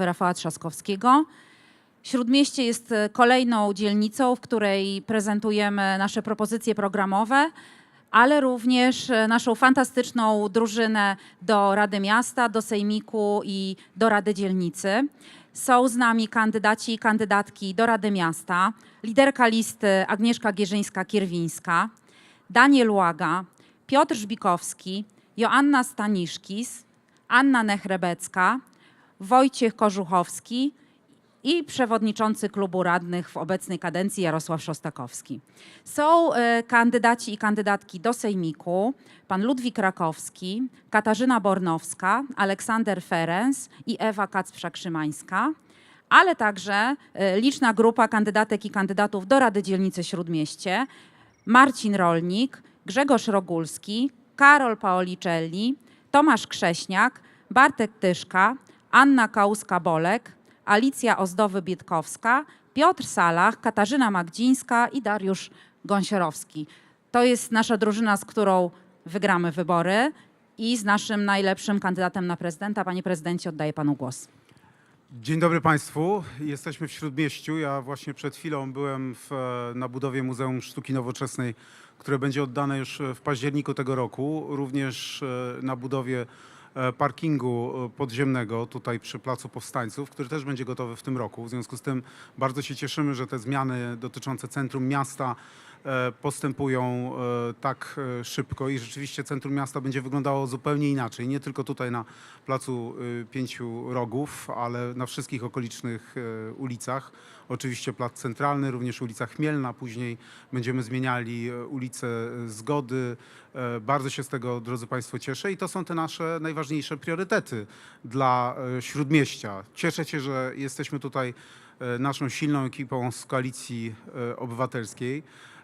Rafała Trzaskowskiego. Śródmieście jest e, kolejną dzielnicą, w której prezentujemy nasze propozycje programowe, ale również e, naszą fantastyczną drużynę do Rady Miasta, do Sejmiku i do Rady Dzielnicy. Są z nami kandydaci i kandydatki do Rady Miasta, liderka listy Agnieszka Gierzyńska-Kierwińska, Daniel Łaga, Piotr Żbikowski, Joanna Staniszkis, Anna Nechrebecka, Wojciech Korzuchowski i przewodniczący klubu radnych w obecnej kadencji Jarosław Szostakowski. Są e, kandydaci i kandydatki do Sejmiku, pan Ludwik Rakowski, Katarzyna Bornowska, Aleksander Ferenc i Ewa Kacprzak-Szymańska, ale także e, liczna grupa kandydatek i kandydatów do Rady Dzielnicy Śródmieście, Marcin Rolnik, Grzegorz Rogulski, Karol Paolicelli, Tomasz Krześniak, Bartek Tyszka, Anna Kałuska-Bolek, Alicja Ozdowy-Bietkowska, Piotr Salach, Katarzyna Magdzińska i Dariusz Gąsiorowski. To jest nasza drużyna, z którą wygramy wybory i z naszym najlepszym kandydatem na prezydenta. Panie prezydencie, oddaję panu głos. Dzień dobry Państwu. Jesteśmy w Śródmieściu. Ja właśnie przed chwilą byłem w, na budowie Muzeum Sztuki Nowoczesnej, które będzie oddane już w październiku tego roku. Również e, na budowie parkingu e, podziemnego tutaj przy Placu Powstańców, który też będzie gotowy w tym roku. W związku z tym bardzo się cieszymy, że te zmiany dotyczące centrum miasta e, postępują e, tak e, szybko i rzeczywiście centrum miasta będzie wyglądało zupełnie inaczej. Nie tylko tutaj na Placu y, Pięciu Rogów, ale na wszystkich okolicznych e, ulicach. Oczywiście Plac Centralny, również ulica Chmielna. Później będziemy zmieniali e, ulicę Zgody. E, Bardzo się z tego, drodzy Państwo, cieszę i to są te nasze najważniejsze priorytety dla e, Śródmieścia. Cieszę się, że jesteśmy tutaj e, naszą silną ekipą z Koalicji e, Obywatelskiej.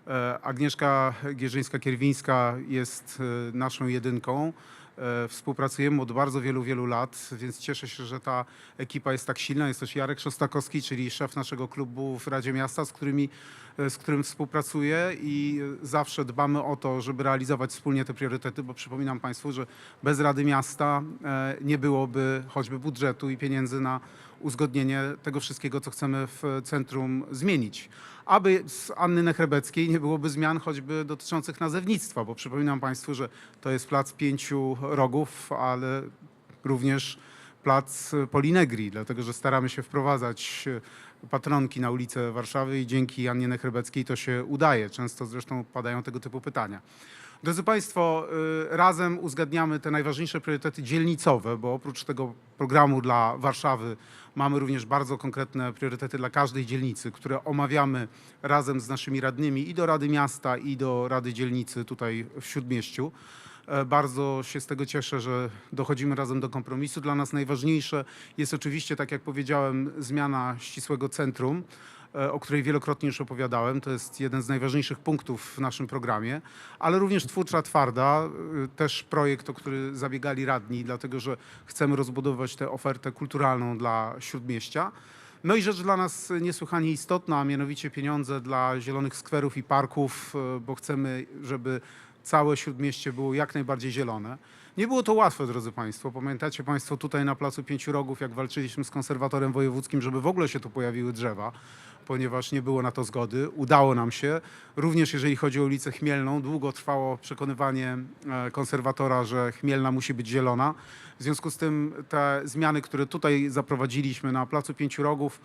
E, Agnieszka Gierzyńska-Kierwińska jest e, naszą jedynką. E, Współpracujemy od bardzo wielu, wielu lat, więc cieszę się, że ta ekipa jest tak silna. Jest też Jarek Szostakowski, czyli szef naszego klubu w Radzie Miasta, z, którymi, z którym współpracuję i zawsze dbamy o to, żeby realizować wspólnie te priorytety, bo przypominam Państwu, że bez Rady Miasta nie byłoby choćby budżetu i pieniędzy na uzgodnienie tego wszystkiego, co chcemy w centrum zmienić. Aby z Anny Nechrebeckiej nie byłoby zmian choćby dotyczących nazewnictwa, bo przypominam Państwu, że to jest plac pięciu rogów, ale również plac Polinegri, dlatego że staramy się wprowadzać patronki na ulicę Warszawy i dzięki Annie Nechrebeckiej to się udaje. Często zresztą padają tego typu pytania. Drodzy Państwo, y, razem uzgadniamy te najważniejsze priorytety dzielnicowe, bo oprócz tego programu dla Warszawy mamy również bardzo konkretne priorytety dla każdej dzielnicy, które omawiamy razem z naszymi radnymi i do Rady Miasta, i do Rady Dzielnicy tutaj w Śródmieściu. E, Bardzo się z tego cieszę, że dochodzimy razem do kompromisu. Dla nas najważniejsze jest oczywiście, tak jak powiedziałem, zmiana ścisłego centrum, o której wielokrotnie już opowiadałem. To jest jeden z najważniejszych punktów w naszym programie, ale również twórcza twarda, e, też projekt, o który zabiegali radni, dlatego że chcemy rozbudowywać tę ofertę kulturalną dla Śródmieścia. No i rzecz dla nas niesłychanie istotna, a mianowicie pieniądze dla zielonych skwerów i parków, e, bo chcemy, żeby całe Śródmieście było jak najbardziej zielone. Nie było to łatwe, drodzy Państwo. Pamiętacie Państwo tutaj na Placu Pięciu Rogów, jak walczyliśmy z konserwatorem wojewódzkim, żeby w ogóle się tu pojawiły drzewa, ponieważ nie było na to zgody. Udało nam się. Również jeżeli chodzi o ulicę Chmielną, długo trwało przekonywanie e, konserwatora, że Chmielna musi być zielona. W związku z tym te zmiany, które tutaj zaprowadziliśmy na Placu Pięciu Rogów,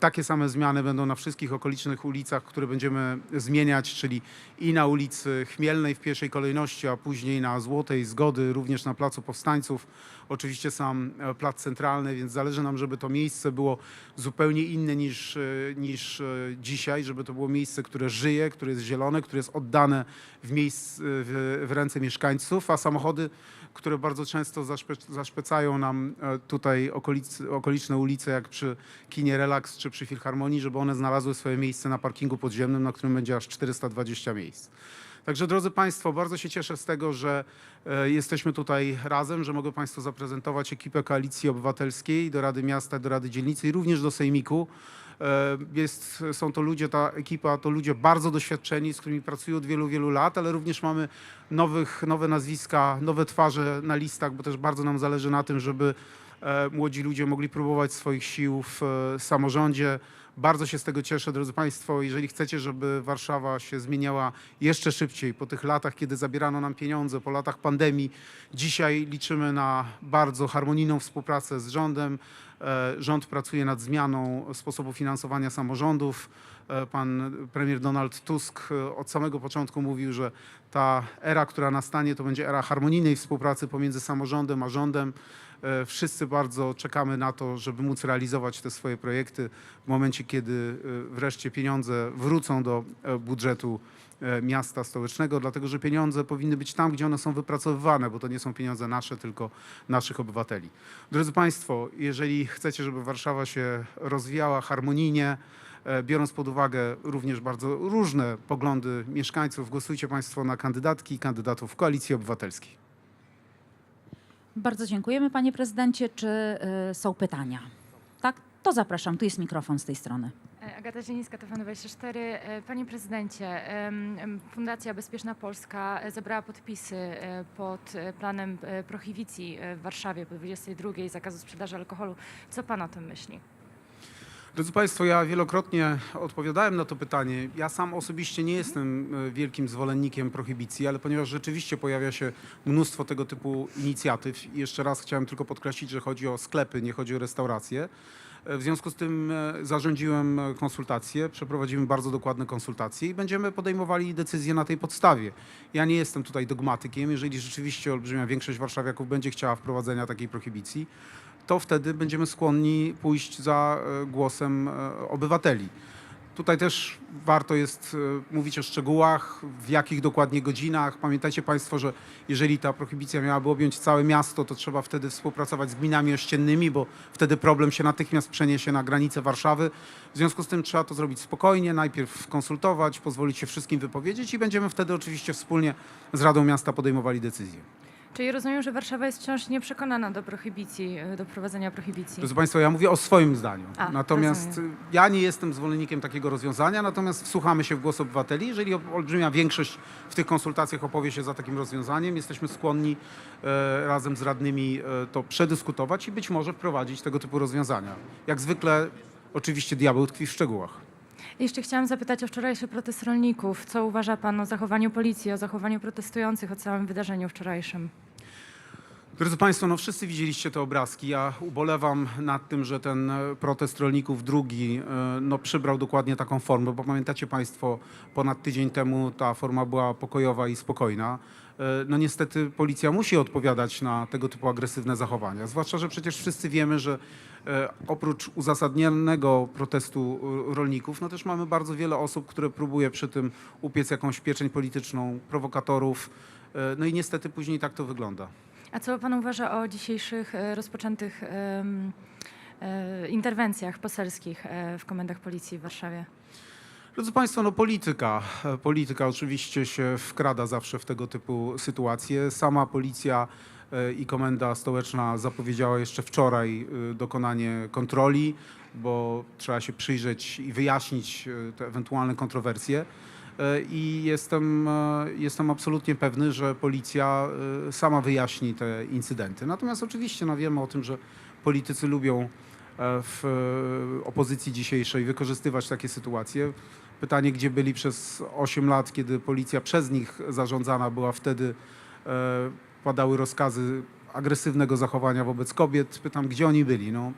takie same zmiany będą na wszystkich okolicznych ulicach, które będziemy zmieniać, czyli i na ulicy Chmielnej w pierwszej kolejności, a później na Złotej, Zgody, również na Placu Powstańców. Oczywiście sam e, Plac Centralny, więc zależy nam, żeby to miejsce było zupełnie inne niż, e, niż e, dzisiaj, żeby to było miejsce, które żyje, które jest zielone, które jest oddane w, miejsc, w, w ręce mieszkańców, a samochody które bardzo często zaszpe, zaszpecają nam e, tutaj okolicy, okoliczne ulice, jak przy kinie Relax czy przy Filharmonii, żeby one znalazły swoje miejsce na parkingu podziemnym, na którym będzie aż 420 miejsc. Także drodzy Państwo, bardzo się cieszę z tego, że e, jesteśmy tutaj razem, że mogę Państwu zaprezentować ekipę Koalicji Obywatelskiej do Rady Miasta, do Rady Dzielnicy i również do Sejmiku. E, Jest, są to ludzie, ta ekipa to ludzie bardzo doświadczeni, z którymi pracuję od wielu, wielu lat, ale również mamy nowych, nowe nazwiska, nowe twarze na listach, bo też bardzo nam zależy na tym, żeby e, młodzi ludzie mogli próbować swoich sił w e, samorządzie. Bardzo się z tego cieszę, drodzy Państwo. Jeżeli chcecie, żeby Warszawa się zmieniała jeszcze szybciej po tych latach, kiedy zabierano nam pieniądze, po latach pandemii, dzisiaj liczymy na bardzo harmonijną współpracę z rządem. E, Rząd pracuje nad zmianą sposobu finansowania samorządów. E, Pan premier Donald Tusk e, od samego początku mówił, że ta era, która nastanie, to będzie era harmonijnej współpracy pomiędzy samorządem a rządem. E, Wszyscy bardzo czekamy na to, żeby móc realizować te swoje projekty w momencie, kiedy e, wreszcie pieniądze wrócą do e, budżetu miasta stołecznego, dlatego że pieniądze powinny być tam, gdzie one są wypracowywane, bo to nie są pieniądze nasze, tylko naszych obywateli. Drodzy Państwo, jeżeli chcecie, żeby Warszawa się rozwijała harmonijnie, biorąc pod uwagę również bardzo różne poglądy mieszkańców, głosujcie Państwo na kandydatki i kandydatów Koalicji Obywatelskiej. Bardzo dziękujemy, panie prezydencie. Czy y, są pytania? Tak? To zapraszam. Tu jest mikrofon z tej strony. E, Agata Zielińska, TVN24. E, Panie prezydencie, Fundacja Bezpieczna Polska e, zebrała podpisy pod planem prohibicji w Warszawie po 22 zakazu sprzedaży alkoholu. Co pan o tym myśli? Drodzy Państwo, ja wielokrotnie odpowiadałem na to pytanie. Ja sam osobiście nie jestem e, wielkim zwolennikiem prohibicji, ale ponieważ rzeczywiście pojawia się mnóstwo tego typu inicjatyw jeszcze raz chciałem tylko podkreślić, że chodzi o sklepy, nie chodzi o restauracje. E, W związku z tym e, zarządziłem konsultacje, przeprowadzimy bardzo dokładne konsultacje i będziemy podejmowali decyzje na tej podstawie. Ja nie jestem tutaj dogmatykiem. Jeżeli rzeczywiście olbrzymia większość warszawiaków będzie chciała wprowadzenia takiej prohibicji, to wtedy będziemy skłonni pójść za e, głosem e, obywateli. Tutaj też warto jest e, mówić o szczegółach, w jakich dokładnie godzinach. Pamiętajcie Państwo, że jeżeli ta prohibicja miałaby objąć całe miasto, to trzeba wtedy współpracować z gminami ościennymi, bo wtedy problem się natychmiast przeniesie na granicę Warszawy. W związku z tym trzeba to zrobić spokojnie, najpierw konsultować, pozwolić się wszystkim wypowiedzieć i będziemy wtedy oczywiście wspólnie z Radą Miasta podejmowali decyzje. Czyli rozumiem, że Warszawa jest wciąż nieprzekonana do prohibicji, e, do wprowadzenia prohibicji. Proszę Państwa, ja mówię o swoim zdaniu. A, natomiast rozumiem. ja nie jestem zwolennikiem takiego rozwiązania, natomiast wsłuchamy się w głos obywateli. Jeżeli ol- olbrzymia większość w tych konsultacjach opowie się za takim rozwiązaniem, jesteśmy skłonni e, razem z radnymi e, to przedyskutować i być może wprowadzić tego typu rozwiązania. Jak zwykle, oczywiście diabeł tkwi w szczegółach. Jeszcze chciałam zapytać o wczorajszy protest rolników. Co uważa pan o zachowaniu policji, o zachowaniu protestujących, o całym wydarzeniu wczorajszym? Drodzy Państwo, no wszyscy widzieliście te obrazki. Ja ubolewam nad tym, że ten e, protest rolników drugi e, no, przybrał dokładnie taką formę, bo pamiętacie Państwo, ponad tydzień temu ta forma była pokojowa i spokojna. E, No niestety policja musi odpowiadać na tego typu agresywne zachowania, zwłaszcza, że przecież wszyscy wiemy, że e, oprócz uzasadnionego protestu e, rolników, no też mamy bardzo wiele osób, które próbuje przy tym upiec jakąś pieczeń polityczną, prowokatorów, no i niestety później tak to wygląda. A co pan uważa o dzisiejszych rozpoczętych interwencjach poselskich w komendach policji w Warszawie? Drodzy Państwo, no polityka. E, Polityka oczywiście się wkrada zawsze w tego typu sytuacje. Sama policja e, i komenda stołeczna zapowiedziała jeszcze wczoraj e, dokonanie kontroli, bo trzeba się przyjrzeć i wyjaśnić te ewentualne kontrowersje. I jestem, jestem absolutnie pewny, że policja sama wyjaśni te incydenty. Natomiast oczywiście no wiemy o tym, że politycy lubią w opozycji dzisiejszej wykorzystywać takie sytuacje. Pytanie, gdzie byli przez 8 lat, kiedy policja przez nich zarządzana była wtedy, e, padały rozkazy agresywnego zachowania wobec kobiet. Pytam, gdzie oni byli? No,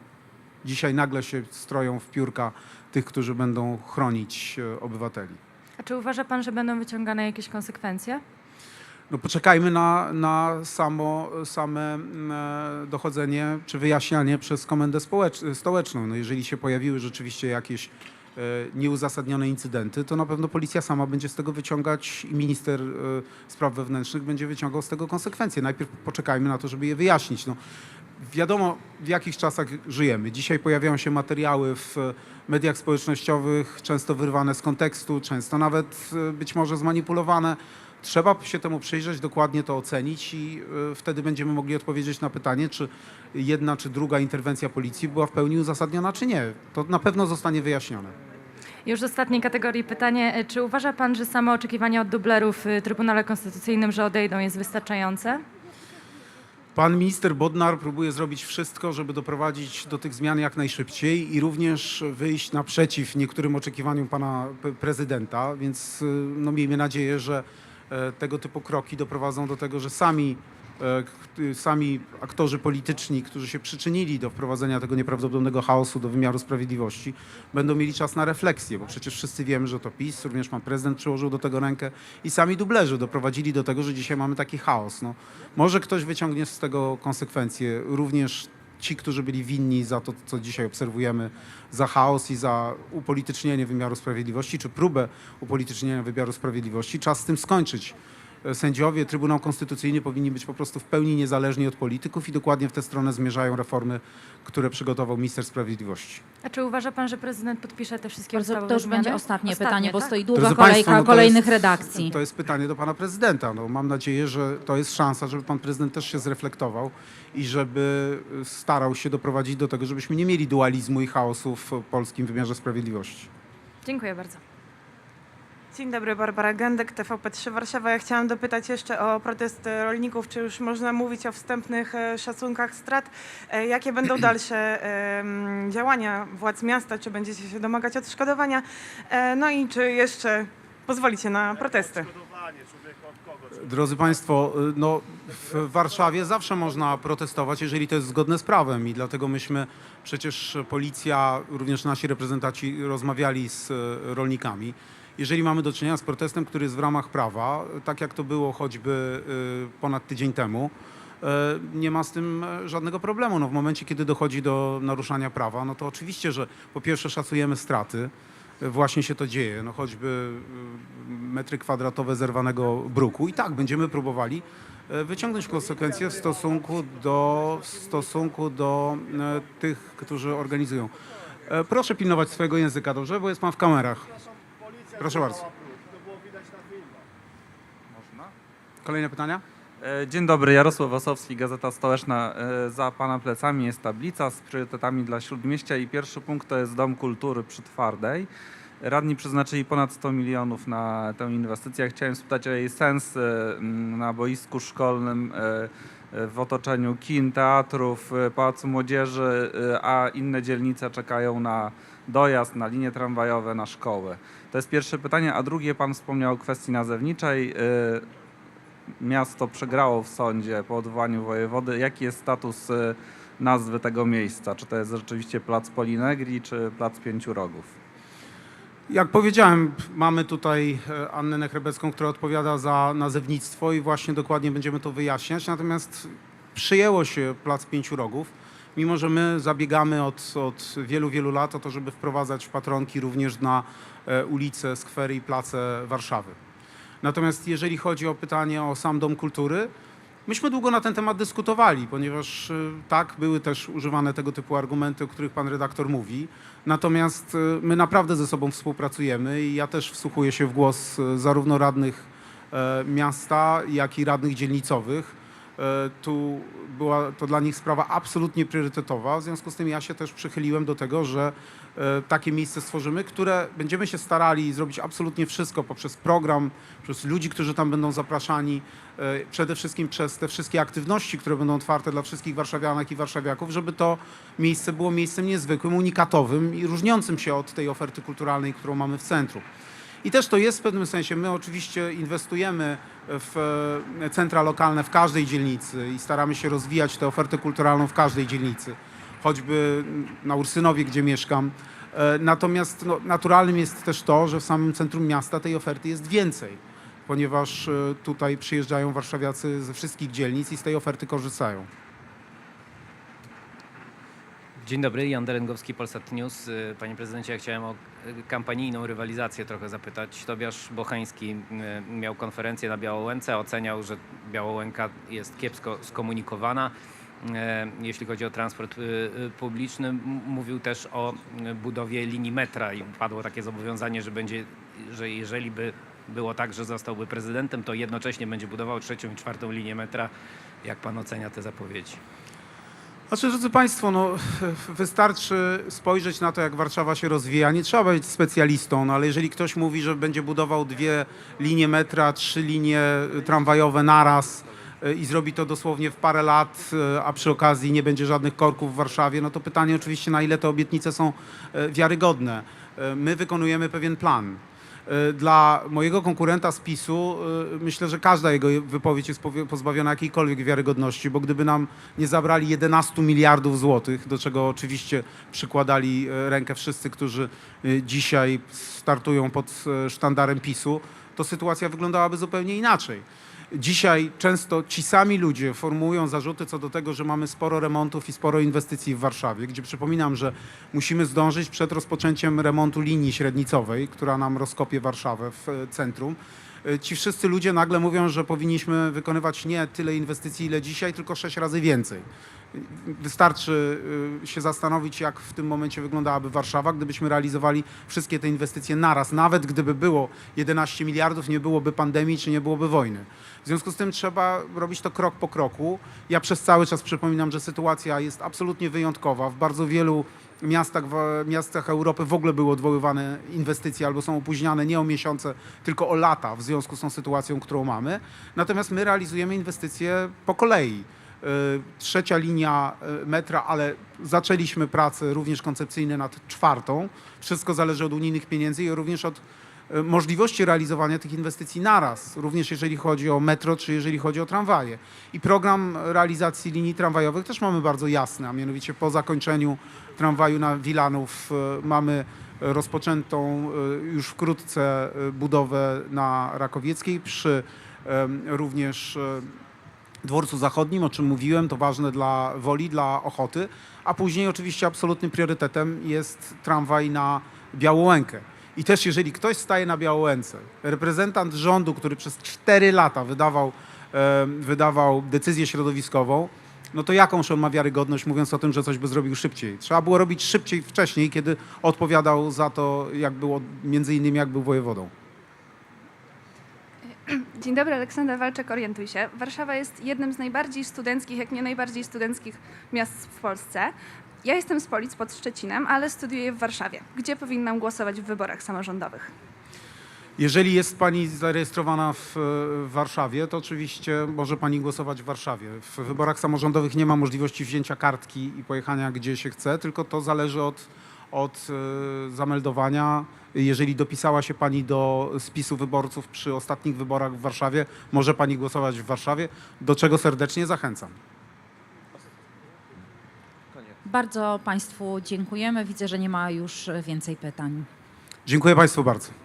dzisiaj nagle się stroją w piórka tych, którzy będą chronić e, obywateli. A czy uważa pan, że będą wyciągane jakieś konsekwencje? No poczekajmy na, na samo, same e, dochodzenie czy wyjaśnianie przez komendę stołeczną. No jeżeli się pojawiły rzeczywiście jakieś nieuzasadnione incydenty, to na pewno policja sama będzie z tego wyciągać i minister e, spraw wewnętrznych będzie wyciągał z tego konsekwencje. Najpierw poczekajmy na to, żeby je wyjaśnić. No, wiadomo, w jakich czasach żyjemy. Dzisiaj pojawiają się materiały w mediach społecznościowych, często wyrwane z kontekstu, często nawet e, być może zmanipulowane. Trzeba się temu przyjrzeć, dokładnie to ocenić i y, wtedy będziemy mogli odpowiedzieć na pytanie, czy jedna czy druga interwencja policji była w pełni uzasadniona, czy nie. To na pewno zostanie wyjaśnione. Już z ostatniej kategorii pytanie. E, Czy uważa pan, że samo oczekiwanie od dublerów w Trybunale Konstytucyjnym, że odejdą jest wystarczające? Pan minister Bodnar próbuje zrobić wszystko, żeby doprowadzić do tych zmian jak najszybciej i również wyjść naprzeciw niektórym oczekiwaniom pana prezydenta, więc no, miejmy nadzieję, że e, tego typu kroki doprowadzą do tego, że sami, e, sami aktorzy polityczni, którzy się przyczynili do wprowadzenia tego nieprawdopodobnego chaosu do wymiaru sprawiedliwości, będą mieli czas na refleksję, bo przecież wszyscy wiemy, że to PiS, również pan prezydent przyłożył do tego rękę i sami dublerzy doprowadzili do tego, że dzisiaj mamy taki chaos. No, może ktoś wyciągnie z tego konsekwencje, również ci, którzy byli winni za to, co dzisiaj obserwujemy, za chaos i za upolitycznienie wymiaru sprawiedliwości, czy próbę upolitycznienia wymiaru sprawiedliwości. Czas z tym skończyć. Sędziowie, Trybunał Konstytucyjny powinni być po prostu w pełni niezależni od polityków i dokładnie w tę stronę zmierzają reformy, które przygotował minister sprawiedliwości. A czy uważa pan, że prezydent podpisze te wszystkie Bardzo, ustawowe to już zmiany? będzie ostatnie, pytanie, bo tak? stoi długa Drodzy kolejka państwo, no kolejnych jest- redakcji. To jest pytanie do pana prezydenta. No, mam nadzieję, że to jest szansa, żeby pan prezydent też się zreflektował i żeby starał się doprowadzić do tego, żebyśmy nie mieli dualizmu i chaosu w polskim wymiarze sprawiedliwości. Dziękuję bardzo. Dzień dobry, Barbara Gędek, TVP3 Warszawa. Ja chciałam dopytać jeszcze o protest e, rolników. Czy już można mówić o wstępnych e, szacunkach strat? E, Jakie będą dalsze działania władz miasta? Czy będziecie się domagać odszkodowania? No i czy jeszcze pozwolicie na protesty? Drodzy Państwo, no, w Warszawie zawsze można protestować, jeżeli to jest zgodne z prawem i dlatego myśmy, przecież policja, również nasi reprezentanci rozmawiali z rolnikami. Jeżeli mamy do czynienia z protestem, który jest w ramach prawa, tak jak to było choćby y, ponad tydzień temu, y, nie ma z tym e, żadnego problemu. No, w momencie, kiedy dochodzi do naruszania prawa, no to oczywiście, że po pierwsze szacujemy straty, właśnie się to dzieje, no choćby y, metry kwadratowe zerwanego bruku i tak będziemy próbowali e, wyciągnąć konsekwencje w stosunku do, w stosunku do e, tych, którzy organizują. E, Proszę pilnować swojego języka, dobrze? Bo jest pan w kamerach. Proszę bardzo. Kolejne pytania? E, Dzień dobry, Jarosław Osowski, Gazeta Stołeczna. E, Za Pana plecami jest tablica z priorytetami dla Śródmieścia i pierwszy punkt to jest Dom Kultury przy Twardej. Radni przeznaczyli ponad 100 milionów na tę inwestycję. Chciałem spytać o jej sens e, na boisku szkolnym, w otoczeniu kin, teatrów, Pałacu Młodzieży, a inne dzielnice czekają na dojazd, na linie tramwajowe, na szkoły. To jest pierwsze pytanie, a drugie Pan wspomniał o kwestii nazewniczej. E, miasto przegrało w sądzie po odwołaniu wojewody. Jaki jest status y, nazwy tego miejsca? Czy to jest rzeczywiście Plac Polinegri, czy Plac Pięciu Rogów? Jak powiedziałem, mamy tutaj e, Annę Nechrebecką, która odpowiada za nazewnictwo i właśnie dokładnie będziemy to wyjaśniać. Natomiast przyjęło się Plac Pięciu Rogów, mimo że my zabiegamy od, od wielu, wielu lat o to, żeby wprowadzać patronki również na e, ulice, skwery i place Warszawy. Natomiast jeżeli chodzi o pytanie o sam Dom Kultury, myśmy długo na ten temat dyskutowali, ponieważ y, tak, były też używane tego typu argumenty, o których pan redaktor mówi. Natomiast y, my naprawdę ze sobą współpracujemy i ja też wsłuchuję się w głos zarówno radnych e, miasta, jak i radnych dzielnicowych. E, Tu była to dla nich sprawa absolutnie priorytetowa, w związku z tym ja się też przychyliłem do tego, że e, takie miejsce stworzymy, które będziemy się starali zrobić absolutnie wszystko poprzez program, przez ludzi, którzy tam będą zapraszani, e, przede wszystkim przez te wszystkie aktywności, które będą otwarte dla wszystkich warszawianek i warszawiaków, żeby to miejsce było miejscem niezwykłym, unikatowym i różniącym się od tej oferty kulturalnej, którą mamy w centrum. I też to jest w pewnym sensie, my oczywiście inwestujemy w e, centra lokalne w każdej dzielnicy i staramy się rozwijać tę ofertę kulturalną w każdej dzielnicy, choćby na Ursynowie, gdzie mieszkam. E, Natomiast no, naturalnym jest też to, że w samym centrum miasta tej oferty jest więcej, ponieważ e, tutaj przyjeżdżają warszawiacy ze wszystkich dzielnic i z tej oferty korzystają. Dzień dobry, Jan Derengowski, Polsat News. Y, Panie prezydencie, ja chciałem o y, kampanijną rywalizację trochę zapytać. Tobiasz Bochański y, miał konferencję na Białołęce, oceniał, że Białołęka jest kiepsko skomunikowana. Jeśli chodzi o transport publiczny, mówił też o budowie linii metra i padło takie zobowiązanie, że będzie, że jeżeli by było tak, że zostałby prezydentem, to jednocześnie będzie budował trzecią i czwartą linię metra. Jak pan ocenia te zapowiedzi? Znaczy, drodzy Państwo, no, wystarczy spojrzeć na to, jak Warszawa się rozwija. Nie trzeba być specjalistą, no, ale jeżeli ktoś mówi, że będzie budował dwie linie metra, trzy linie tramwajowe naraz, e, i zrobi to dosłownie w parę lat, e, a przy okazji nie będzie żadnych korków w Warszawie, no to pytanie oczywiście, na ile te obietnice są wiarygodne. My wykonujemy pewien plan. E, Dla mojego konkurenta z PiSu e, myślę, że każda jego wypowiedź jest pozbawiona jakiejkolwiek wiarygodności, bo gdyby nam nie zabrali 11 miliardów złotych, do czego oczywiście przykładali e, rękę wszyscy, którzy dzisiaj startują pod sztandarem PiSu, to sytuacja wyglądałaby zupełnie inaczej. Dzisiaj często ci sami ludzie formułują zarzuty co do tego, że mamy sporo remontów i sporo inwestycji w Warszawie, gdzie przypominam, że musimy zdążyć przed rozpoczęciem remontu linii średnicowej, która nam rozkopie Warszawę w e, centrum. E, Ci wszyscy ludzie nagle mówią, że powinniśmy wykonywać nie tyle inwestycji, ile dzisiaj, tylko sześć razy więcej. Wystarczy y, się zastanowić, jak w tym momencie wyglądałaby Warszawa, gdybyśmy realizowali wszystkie te inwestycje naraz. Nawet gdyby było 11 miliardów, nie byłoby pandemii czy nie byłoby wojny. W związku z tym trzeba robić to krok po kroku. Ja przez cały czas przypominam, że sytuacja jest absolutnie wyjątkowa. W bardzo wielu miastach, w miastach Europy w ogóle były odwoływane inwestycje albo są opóźniane nie o miesiące, tylko o lata w związku z tą sytuacją, którą mamy. Natomiast my realizujemy inwestycje po kolei. Y, Trzecia linia y, metra, ale zaczęliśmy prace również koncepcyjne nad czwartą. Wszystko zależy od unijnych pieniędzy i również od możliwości realizowania tych inwestycji naraz, również jeżeli chodzi o metro, czy jeżeli chodzi o tramwaje. I program realizacji linii tramwajowych też mamy bardzo jasny, a mianowicie po zakończeniu tramwaju na Wilanów y, mamy rozpoczętą y, już wkrótce budowę na Rakowieckiej przy również dworcu zachodnim, o czym mówiłem, to ważne dla Woli, dla Ochoty, a później oczywiście absolutnym priorytetem jest tramwaj na Białołękę. I też jeżeli ktoś staje na Białołęce, reprezentant rządu, który przez 4 lata wydawał, wydawał decyzję środowiskową, no to jakąż on ma wiarygodność, mówiąc o tym, że coś by zrobił szybciej? Trzeba było robić szybciej wcześniej, kiedy odpowiadał za to, jak było, między innymi jak był wojewodą. Dzień dobry, Aleksander Walczek, orientuj się. Warszawa jest jednym z najbardziej studenckich, jak nie najbardziej studenckich miast w Polsce. Ja jestem z Polic pod Szczecinem, ale studiuję w Warszawie. Gdzie powinnam głosować w wyborach samorządowych? Jeżeli jest Pani zarejestrowana w, w Warszawie, to oczywiście może Pani głosować w Warszawie. W wyborach samorządowych nie ma możliwości wzięcia kartki i pojechania gdzie się chce, tylko to zależy od, od e, zameldowania. Jeżeli dopisała się Pani do spisu wyborców przy ostatnich wyborach w Warszawie, może Pani głosować w Warszawie, do czego serdecznie zachęcam. Bardzo Państwu dziękujemy. Widzę, że nie ma już więcej pytań. Dziękuję Państwu bardzo.